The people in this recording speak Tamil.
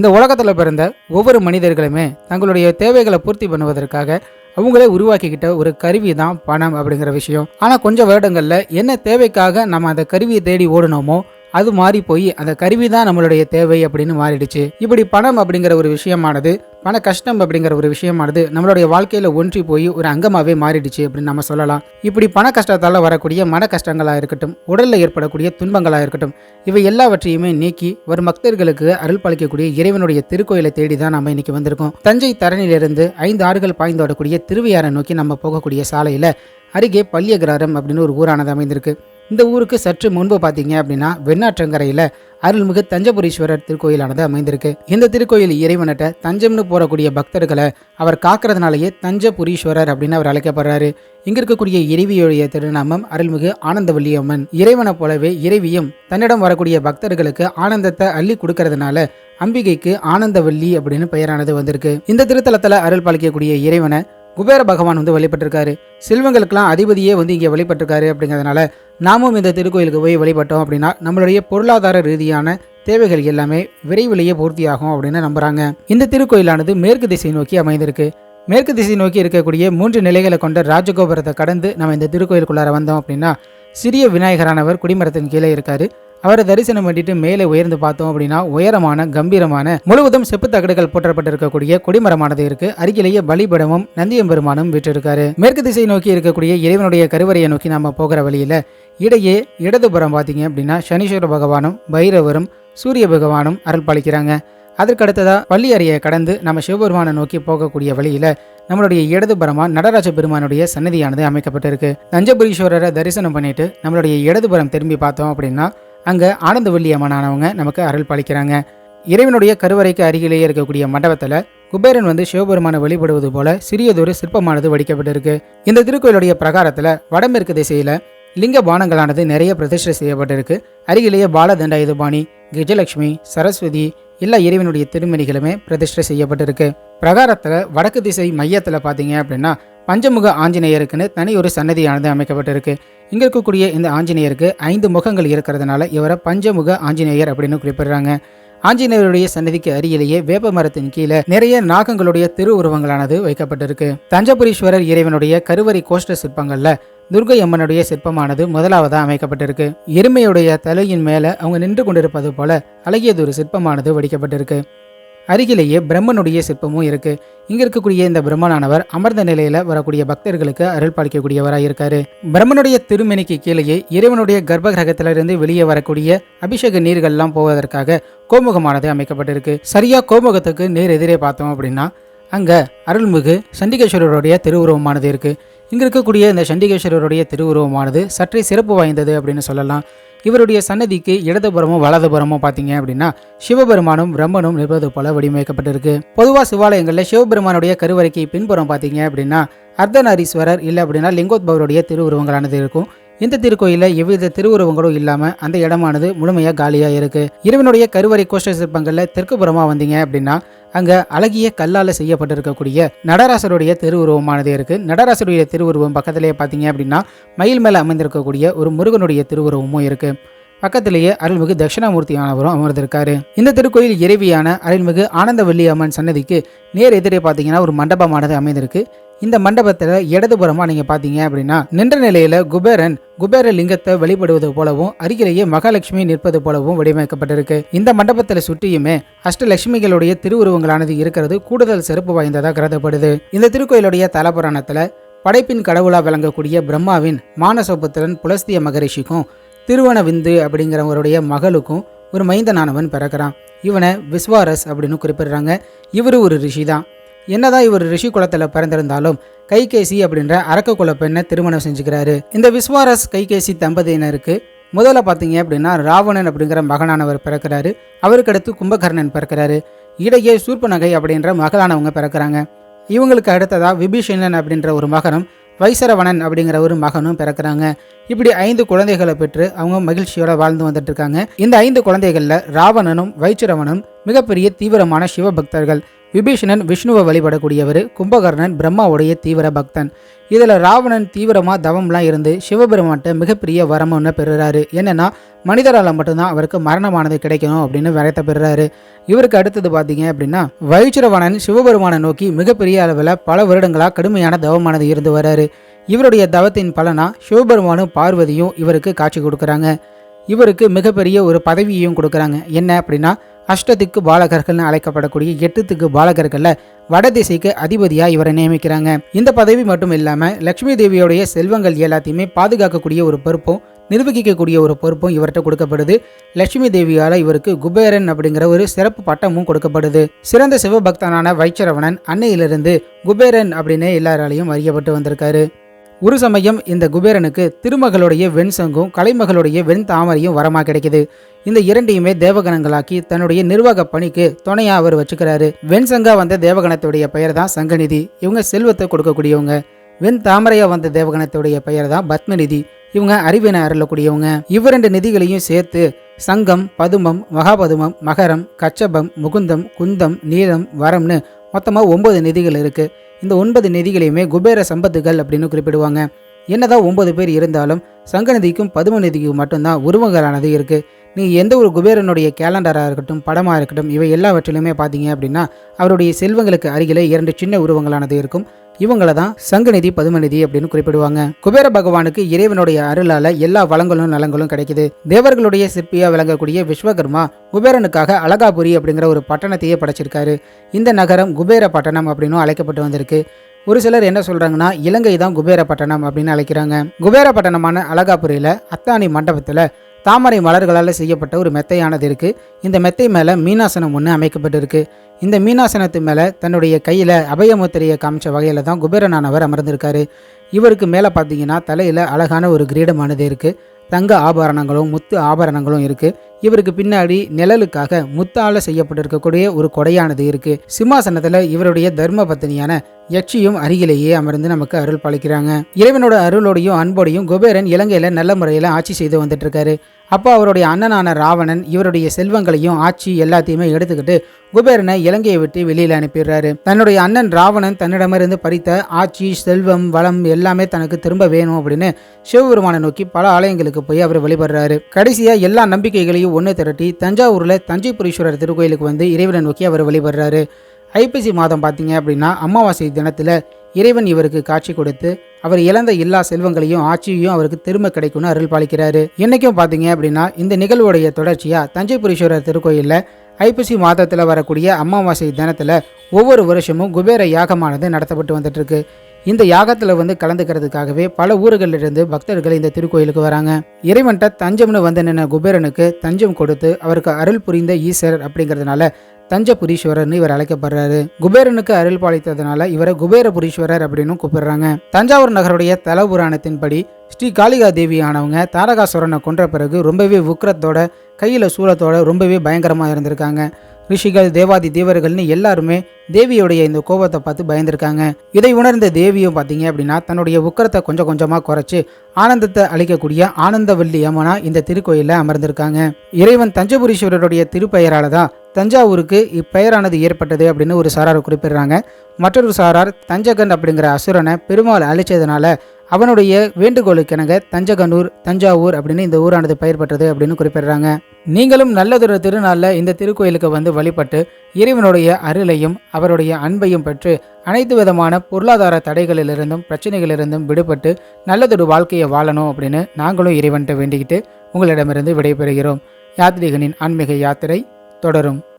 இந்த உலகத்தில் பிறந்த ஒவ்வொரு மனிதர்களுமே தங்களுடைய தேவைகளை பூர்த்தி பண்ணுவதற்காக அவங்களே உருவாக்கிக்கிட்ட ஒரு கருவி தான் பணம் அப்படிங்கிற விஷயம். ஆனால் கொஞ்சம் வருடங்களில் என்ன தேவைக்காக நம்ம அந்த கருவியை தேடி ஓடுனோமோ அது மாறி போய் அந்த கருவி தான் நம்மளுடைய தேவை அப்படின்னு மாறிடுச்சு. இப்படி பணம் அப்படிங்கிற ஒரு விஷயமானது பண கஷ்டம் அப்படிங்கிற ஒரு விஷயமானது நம்மளுடைய வாழ்க்கையில ஒன்றி போய் ஒரு அங்கமாவே மாறிடுச்சு அப்படின்னு நம்ம சொல்லலாம். இப்படி பண கஷ்டத்தால் வரக்கூடிய மன கஷ்டங்களா இருக்கட்டும் உடல்ல ஏற்படக்கூடிய துன்பங்களா இருக்கட்டும் இவை எல்லாவற்றையுமே நீக்கி வரும் பக்தர்களுக்கு அருள் பாலிக்கக்கூடிய இறைவனுடைய திருக்கோயிலை தேடி தான் நம்ம இன்னைக்கு வந்திருக்கோம். தஞ்சை தரணியிலிருந்து ஐந்து ஆறுகள் பாய்ந்தோடக்கூடிய திருவையாரை நோக்கி நம்ம போகக்கூடிய சாலையில அருகே பள்ளியகிராரம் அப்படின்னு ஒரு ஊரானது அமைந்திருக்கு. இந்த ஊருக்கு சற்று முன்பு பார்த்தீங்க அப்படின்னா வெண்ணாற்றங்கரையில் அருள்மிகு தஞ்சபுரீஸ்வரர் திருக்கோயிலானது அமைந்திருக்கு. இந்த திருக்கோயில் இறைவனிட்ட தஞ்சம்னு போறக்கூடிய பக்தர்களை அவர் காக்கிறதுனாலேயே தஞ்சபுரீஸ்வரர் அப்படின்னு அவர் அழைக்கப்படுறாரு. இங்க இருக்கக்கூடிய இறைவியுடைய திருநாமம் அருள்மிகு ஆனந்தவல்லி அம்மன் இறைவனை போலவே இறைவியும் தன்னிடம் வரக்கூடிய பக்தர்களுக்கு ஆனந்தத்தை அள்ளி கொடுக்கறதுனால அம்பிகைக்கு ஆனந்தவல்லி அப்படின்னு பெயரானது வந்திருக்கு. இந்த திருத்தலத்தில் அருள் பாலிக்கக்கூடிய இறைவனை குபேர பகவான் வந்து வழிபட்டிருக்காரு. செல்வங்களுக்கெல்லாம் அதிபதியே வந்து இங்கே வழிபட்டிருக்காரு அப்படிங்கிறதுனால நாமும் இந்த திருக்கோயிலுக்கு போய் வழிபட்டோம் அப்படின்னா நம்மளுடைய பொருளாதார ரீதியான தேவைகள் எல்லாமே விரைவிலேயே பூர்த்தியாகும் அப்படின்னு நம்புறாங்க. இந்த திருக்கோயிலானது மேற்கு திசை நோக்கி அமைந்திருக்கு. மேற்கு திசை நோக்கி இருக்கக்கூடிய மூன்று நிலைகளை கொண்ட ராஜகோபுரத்தை கடந்து நம்ம இந்த திருக்கோயிலுக்குள்ளார வந்தோம் அப்படின்னா சிறிய விநாயகரானவர் குடிமரத்தின் கீழே இருக்காரு. அவரை தரிசனம் பண்ணிட்டு மேலே உயர்ந்து பார்த்தோம் அப்படின்னா உயரமான கம்பீரமான முழுவதும் செப்பு தகடுகள் போற்றப்பட்டிருக்கக்கூடிய கொடிமரமானது இருக்கு. அருகிலேயே பலிபடமும் நந்தியம்பெருமானும் விட்டிருக்காரு மேற்கு திசை நோக்கி இருக்கக்கூடிய இறைவனுடைய கருவறையை நோக்கி நாம போகிற வழியில இடையே இடதுபுறம் பார்த்தீங்க அப்படின்னா சனீஸ்வர பகவானும் பைரவரும் சூரிய பகவானும் அருள் பாலிக்கிறாங்க. அதற்கடுத்ததா பள்ளி அறையை கடந்து நம்ம சிவபெருமானை நோக்கி போகக்கூடிய வழியில நம்மளுடைய இடதுபுறமா நடராஜ பெருமானுடைய சன்னதியானது அமைக்கப்பட்டிருக்கு. தஞ்சபுரீஸ்வரரை தரிசனம் பண்ணிட்டு நம்மளுடைய இடதுபுறம் திரும்பி பார்த்தோம் அப்படின்னா அங்கே ஆனந்தவல்லி அம்மனானவங்க நமக்கு அருள் பாலிக்கிறாங்க. இறைவனுடைய கருவறைக்கு அருகிலேயே இருக்கக்கூடிய மண்டபத்தில் குபேரன் வந்து சிவபெருமானை வழிபடுவது போல சிறியதொரு சிற்பமானது வடிக்கப்பட்டிருக்கு. இந்த திருக்கோயிலுடைய பிரகாரத்தில் வடமேற்கு திசையில லிங்க பானங்களானது நிறைய பிரதிஷ்டை செய்யப்பட்டிருக்கு. அருகிலேயே பாலதண்டாயுதபாணி கஜலட்சுமி சரஸ்வதி எல்லா இறைவனுடைய திருமணிகளுமே பிரதிஷ்டை செய்யப்பட்டிருக்கு. பிரகாரத்தில் வடக்கு திசை மையத்தில் பார்த்தீங்க அப்படின்னா பஞ்சமுக ஆஞ்சநேயருக்குன்னு தனி ஒரு சன்னதியானது அமைக்கப்பட்டிருக்கு. இங்க இருக்கக்கூடிய இந்த ஆஞ்சநேயருக்கு ஐந்து முகங்கள் இருக்கிறதுனால இவரை பஞ்சமுக ஆஞ்சநேயர் அப்படின்னு குறிப்பிடுறாங்க. ஆஞ்சநேயருடைய சன்னதிக்கு அருகிலேயே வேப்ப மரத்தின் கீழே நிறைய நாகங்களுடைய திருவுருவங்களானது வைக்கப்பட்டிருக்கு. தஞ்சபுரீஸ்வரர் இறைவனுடைய கருவறை கோஷ்ட சிற்பங்கள்ல துர்கை அம்மனுடைய சிற்பமானது முதலாவதாக அமைக்கப்பட்டிருக்கு. எருமையுடைய தலையின் மேல அவங்க நின்று கொண்டிருப்பது போல அழகியதொரு சிற்பமானது வடிக்கப்பட்டிருக்கு. அருகிலேயே பிரம்மனுடைய சிற்பமும் இருக்கு. இங்க இருக்கக்கூடிய இந்த பிரம்மனானவர் அமர்ந்த நிலையில வரக்கூடிய பக்தர்களுக்கு அருள் பாலிக்கக்கூடியவராக இருக்காரு. பிரம்மனுடைய திருமணிக்கு கீழேயே இறைவனுடைய கர்ப்ப கிரகத்திலிருந்து வெளியே வரக்கூடிய அபிஷேக நீர்கள்லாம் போவதற்காக கோமுகமானது அமைக்கப்பட்டிருக்கு. சரியா கோமுகத்துக்கு நேர் எதிரே பார்த்தோம் அப்படின்னா அங்கே அருள்மிகு சண்டிகேஸ்வரருடைய திருவுருவமானது இருக்குது இங்கே இருக்கக்கூடிய இந்த சண்டிகேஸ்வரருடைய திருவுருவமானது சற்றே சிறப்பு வாய்ந்தது அப்படின்னு சொல்லலாம். இவருடைய சன்னதிக்கு இடதுபுறமும் வலதுபுறமும் பார்த்தீங்க அப்படின்னா சிவபெருமானும் பிரம்மனும் நிற்பது போல வடிவமைக்கப்பட்டிருக்கு. பொதுவாக சிவாலயங்களில் சிவபெருமானுடைய கருவறைக்கு பின்புறம் பார்த்தீங்க அப்படின்னா அர்த்தநாரீஸ்வரர் இல்லை அப்படின்னா லிங்கோத்பவருடைய திருவுருவங்களானது இருக்கும். இந்த திருக்கோயிலில் எவ்வித திருவுருவங்களும் இல்லாமல் அந்த இடமானது முழுமையாக காலியாக இருக்கு. இறைவனுடைய கருவறை கோஷ்ட சிற்பங்களில் தெற்கு புறமாக வந்தீங்க அப்படின்னா அங்கே அழகிய கல்லால் செய்யப்பட்டிருக்கக்கூடிய நடராசருடைய திருவுருவமானது இருக்கு. நடராசருடைய திருவுருவம் பக்கத்திலேயே பார்த்தீங்க அப்படின்னா மயில் மேலே அமைந்திருக்கக்கூடிய ஒரு முருகனுடைய திருவுருவமும் இருக்கு. பக்கத்திலேயே அருள்மிகு தட்சிணாமூர்த்தியானவரும் அமர்ந்திருக்காரு. இந்த திருக்கோயில் இறைவியான அருள்மிகு ஆனந்தவல்லி அம்மன் சன்னதிக்கு நேர் எதிரே பார்த்தீங்கன்னா ஒரு மண்டபமானது அமைந்திருக்கு. இந்த மண்டபத்தில் இடதுபுறமா நீங்க பார்த்தீங்க அப்படின்னா நின்ற நிலையில குபேரன் குபேர லிங்கத்தை வழிபடுவது போலவும் அருகிலேயே மகாலட்சுமி நிற்பது போலவும் வடிவமைக்கப்பட்டிருக்கு. இந்த மண்டபத்தில் சுற்றியுமே அஷ்டலட்சுமிகளுடைய திருவுருவங்களானது இருக்கிறது. கூடுதல் சிறப்பு வாய்ந்ததாக கருதப்படுது. இந்த திருக்கோயிலுடைய தலபுராணத்துல படைப்பின் கடவுளா விளங்கக்கூடிய பிரம்மாவின் மானசபுத்திரன் புலஸ்திய மகரிஷிக்கும் திருவனவிந்து அப்படிங்கிறவருடைய மகளுக்கும் ஒரு மைந்தனானவன் பிறக்கிறான். இவனை விஸ்வாரஸ் அப்படின்னு குறிப்பிடுறாங்க. இவர் ஒரு ரிஷி தான். என்னதான் இவர் ரிஷி குலத்தில் பிறந்திருந்தாலும் கைகேசி அப்படின்ற அரக்க குல பெண்ணை திருமணம் செஞ்சுக்கிறாரு. இந்த விஸ்வாரஸ் கைகேசி தம்பதியினருக்கு முதல்ல பார்த்தீங்க அப்படின்னா ராவணன் அப்படிங்கிற மகனானவர் பிறக்கிறாரு. அவருக்கு அடுத்து கும்பகர்ணன் பிறக்கிறாரு. இடையே சூர்பநகை அப்படின்ற மகளானவங்க பிறக்கிறாங்க. இவங்களுக்கு அடுத்ததா விபீஷணன் அப்படின்ற ஒரு மகனும் வைசரவணன் அப்படிங்கிற ஒரு மகனும் பிறக்கிறாங்க. இப்படி ஐந்து குழந்தைகளை பெற்று அவங்க மகிழ்ச்சியோட வாழ்ந்து வந்துட்டு இருக்காங்க இந்த ஐந்து குழந்தைகள்ல ராவணனும் வைச்சிரவனும் மிகப்பெரிய தீவிரமான சிவபக்தர்கள். விபீஷணன் விஷ்ணுவை வழிபடக்கூடியவர் கும்பகர்ணன் பிரம்மாவுடைய தீவிர பக்தன். இதில் ராவணன் தீவிரமாக தவம்லாம் இருந்து சிவபெருமான்கிட்ட மிகப்பெரிய வரம் ஒன்று பெறுறாரு. என்னென்னா மனிதரால் மட்டும்தான் அவருக்கு மரணமானது கிடைக்கணும் அப்படின்னு வரத்தை பெறுறாரு. இவருக்கு அடுத்தது பார்த்தீங்க அப்படின்னா வைச்சிரவணன் சிவபெருமானை நோக்கி மிகப்பெரிய அளவில் பல வருடங்களாக கடுமையான தவமானது இருந்து வர்றாரு இவருடைய தவத்தின் பலனா சிவபெருமானும் பார்வதியும் இவருக்கு காட்சி கொடுக்குறாங்க. இவருக்கு மிகப்பெரிய ஒரு பதவியையும் கொடுக்குறாங்க. என்ன அப்படின்னா அஷ்டத்துக்கு பாலகர்கள்னு அழைக்கப்படக்கூடிய எட்டுத்துக்கு பாலகர்களில் வடதிசைக்கு அதிபதியாக இவரை நியமிக்கிறாங்க. இந்த பதவி மட்டும் இல்லாமல் லக்ஷ்மி தேவியோடைய செல்வங்கள் எல்லாத்தையுமே பாதுகாக்கக்கூடிய ஒரு பொறுப்பும் நிர்வகிக்கக்கூடிய ஒரு பொறுப்பும் இவர்கிட்ட கொடுக்கப்படுது. லட்சுமி தேவியால் இவருக்கு குபேரன் அப்படிங்கிற ஒரு சிறப்பு பட்டமும் கொடுக்கப்படுது. சிறந்த சிவபக்தனான வைச்சரவணன் அன்னையிலிருந்து குபேரன் அப்படின்னு எல்லாராலையும் அறியப்பட்டு வந்திருக்காரு. ஒரு சமயம் இந்த குபேரனுக்கு திருமகளுடைய வெண்சங்கும் கலைமகளுடைய வெண் தாமரையும் வரமா கிடைக்குது. இந்த இரண்டையுமே தேவகணங்களாக்கி தன்னுடைய நிர்வாக பணிக்கு துணையா அவர் வச்சுக்கிறாரு. வெண் சங்கா வந்த தேவகணத்துடைய பெயர் தான் சங்கநிதி. இவங்க செல்வத்தை கொடுக்கக்கூடியவங்க. வெண் தாமரையா வந்த தேவகணத்துடைய பெயர் தான் பத்மநிதி. இவங்க அறிவினை அருளக்கூடியவங்க. இவ்விரண்டு நிதிகளையும் சேர்த்து சங்கம் பதுமம் மகாபதுமம் மகரம் கச்சபம் முகுந்தம் குந்தம் நீலம் வரம்னு மொத்தமாக ஒன்பது நிதிகள் இருக்கு. இந்த ஒன்பது நிதிகளையுமே குபேர சம்பத்துகள் அப்படின்னு குறிப்பிடுவாங்க. என்னதான் ஒன்பது பேர் இருந்தாலும் சங்கநிதிக்கும் பதும நிதிக்கும் மட்டும்தான் உருவங்களானது இருக்கு. நீ எந்த ஒரு குபேரனுடைய கேலண்டராக இருக்கட்டும் படமாக இருக்கட்டும் இவை எல்லாவற்றிலுமே பார்த்தீங்க அப்படின்னா அவருடைய செல்வங்களுக்கு அருகிலே இரண்டு சின்ன உருவங்களானது இருக்கும். இவங்கள தான் சங்கநிதி பதுமநிதி அப்படின்னு குறிப்பிடுவாங்க. குபேர பகவானுக்கு இறைவனுடைய அருளால எல்லா வளங்களும் நலங்களும் கிடைக்குது. தேவர்களுடைய சிற்பியா விளங்கக்கூடிய விஸ்வகர்மா குபேரனுக்காக அழகாபுரி அப்படிங்கிற ஒரு பட்டணத்தையே படைச்சிருக்காரு. இந்த நகரம் குபேர பட்டணம் அப்படின்னும் அழைக்கப்பட்டு வந்திருக்கு. ஒரு சிலர் என்ன சொல்றாங்கன்னா இலங்கை தான் குபேர பட்டணம் அப்படின்னு அழைக்கிறாங்க. குபேர பட்டணமான அழகாபுரியில அத்தானி மண்டபத்துல தாமரை மலர்களால் செய்யப்பட்ட ஒரு மெத்தையானது இருக்கு. இந்த மெத்தை மேலே மீனாசனம் ஒன்று அமைக்கப்பட்டிருக்கு. இந்த மீனாசனத்து மேலே தன்னுடைய கையில் அபயமுத்திரையை காமிச்ச வகையில் தான் குபேரனானவர் அமர்ந்திருக்காரு. இவருக்கு மேலே பார்த்தீங்கன்னா தலையில் அழகான ஒரு கிரீடமானது இருக்குது தங்க ஆபரணங்களும் முத்து ஆபரணங்களும் இருக்குது இவருக்கு பின்னாடி நிழலுக்காக முத்தால செய்யப்பட்டிருக்கக்கூடிய ஒரு கொடையானது இருக்கு. சிம்மாசனத்துல இவருடைய தர்ம பத்தினியான யட்சியும் அருகிலேயே அமர்ந்து நமக்கு அருள் பாலிக்கிறாங்க. இறைவனோட அருளோடையும் அன்போடையும் குபேரன் இலங்கையில நல்ல முறையில் ஆட்சி செய்து வந்துட்டு இருக்காரு. அப்போ அவருடைய அண்ணனான ராவணன் இவருடைய செல்வங்களையும் ஆட்சி எல்லாத்தையுமே எடுத்துக்கிட்டு குபேரனை இலங்கையை விட்டு வெளியில் அனுப்பிடுறாரு. தன்னுடைய அண்ணன் ராவணன் தன்னிடமிருந்து பறித்த ஆட்சி செல்வம் வளம் எல்லாமே தனக்கு திரும்ப வேணும் அப்படின்னு சிவபெருமானை நோக்கி பல ஆலயங்களுக்கு போய் அவர் வழிபடுறாரு. கடைசியா எல்லா நம்பிக்கைகளையும் ஒன்று திரட்டி தஞ்சாவூர்ல தஞ்சைபுரீஸ்வரர் திருக்கோயிலுக்கு வந்து இறைவனை நோக்கி அவர் வழிபடுறாரு. ஐப்பசி மாதம் பார்த்தீங்க அப்படின்னா அமாவாசை தினத்தில் இறைவன் இவருக்கு காட்சி கொடுத்து அவர் இழந்த எல்லா செல்வங்களையும் ஆட்சியையும் அவருக்கு திரும்ப கிடைக்கும்னு அருள் பாலிக்கிறாரு இன்னைக்கும் பார்த்தீங்க அப்படின்னா இந்த நிகழ்வுடைய தொடர்ச்சியா தஞ்சைபுரீஸ்வரர் திருக்கோயிலில் ஐப்பசி மாதத்தில் வரக்கூடிய அமாவாசை தினத்தில் ஒவ்வொரு வருஷமும் குபேர யாகமானது நடத்தப்பட்டு வந்துட்டு இருக்கு இந்த யாகத்தில் வந்து கலந்துக்கிறதுக்காகவே பல ஊர்களிலிருந்து பக்தர்கள் இந்த திருக்கோயிலுக்கு வராங்க. இறைவன்ட்ட தஞ்சம்னு வந்து நின்ன குபேரனுக்கு தஞ்சம் கொடுத்து அவருக்கு அருள் புரிந்த ஈஸ்வரர் அப்படிங்கிறதுனால தஞ்சபுரீஸ்வரர்னு இவர் அழைக்கப்படுறாரு. குபேரனுக்கு அருள் பாலித்ததுனால இவரை குபேரபுரீஸ்வரர் அப்படின்னு கூப்பிடுறாங்க. தஞ்சாவூர் நகருடைய தல புராணத்தின்படி ஸ்ரீ காளிகா தேவி ஆனவங்க தாரகாசுரனை கொன்ற பிறகு ரொம்பவே உக்கிரத்தோட கையில் சூலத்தோட ரொம்பவே பயங்கரமாக இருந்திருக்காங்க. ரிஷிகள் தேவாதி தேவர்கள்னு எல்லாருமே தேவியுடைய இந்த கோபத்தை பார்த்து பயந்திருக்காங்க. இதை உணர்ந்த தேவியும் பார்த்தீங்க அப்படின்னா தன்னுடைய உக்கரத்தை கொஞ்சம் கொஞ்சமாக குறைச்சி ஆனந்தத்தை அளிக்கக்கூடிய ஆனந்தவல்லி அம்மனா இந்த திருக்கோயிலில் அமர்ந்திருக்காங்க. இறைவன் தஞ்சபுரீஸ்வரருடைய திருப்பெயரால தான் தஞ்சாவூருக்கு இப்பெயரானது ஏற்பட்டது அப்படின்னு ஒரு சாரார் குறிப்பிடுறாங்க. மற்றொரு சாரார் தஞ்சகன் அப்படிங்கிற அசுரனை பெருமாள் அழிச்சதுனால அவனுடைய வேண்டுகோளுக்கெனங்க தஞ்சகனூர் தஞ்சாவூர் அப்படின்னு இந்த ஊரானது பெயர் பெற்றது அப்படின்னு குறிப்பிடுறாங்க. நீங்களும் நல்லதொரு திருநாளில் இந்த திருக்கோயிலுக்கு வந்து வழிபட்டு இறைவனுடைய அருளையும் அவருடைய அன்பையும் பெற்று அனைத்து விதமான பொருளாதார தடைகளிலிருந்தும் பிரச்சனைகளிலிருந்தும் விடுபட்டு நல்லதொரு வாழ்க்கையை வாழணும் அப்படின்னு நாங்களும் இறைவன்கிட்ட வேண்டிக்கிட்டு உங்களிடமிருந்து விடைபெறுகிறோம். யாத்ரீகனின் ஆன்மீக யாத்திரை தொடரும்.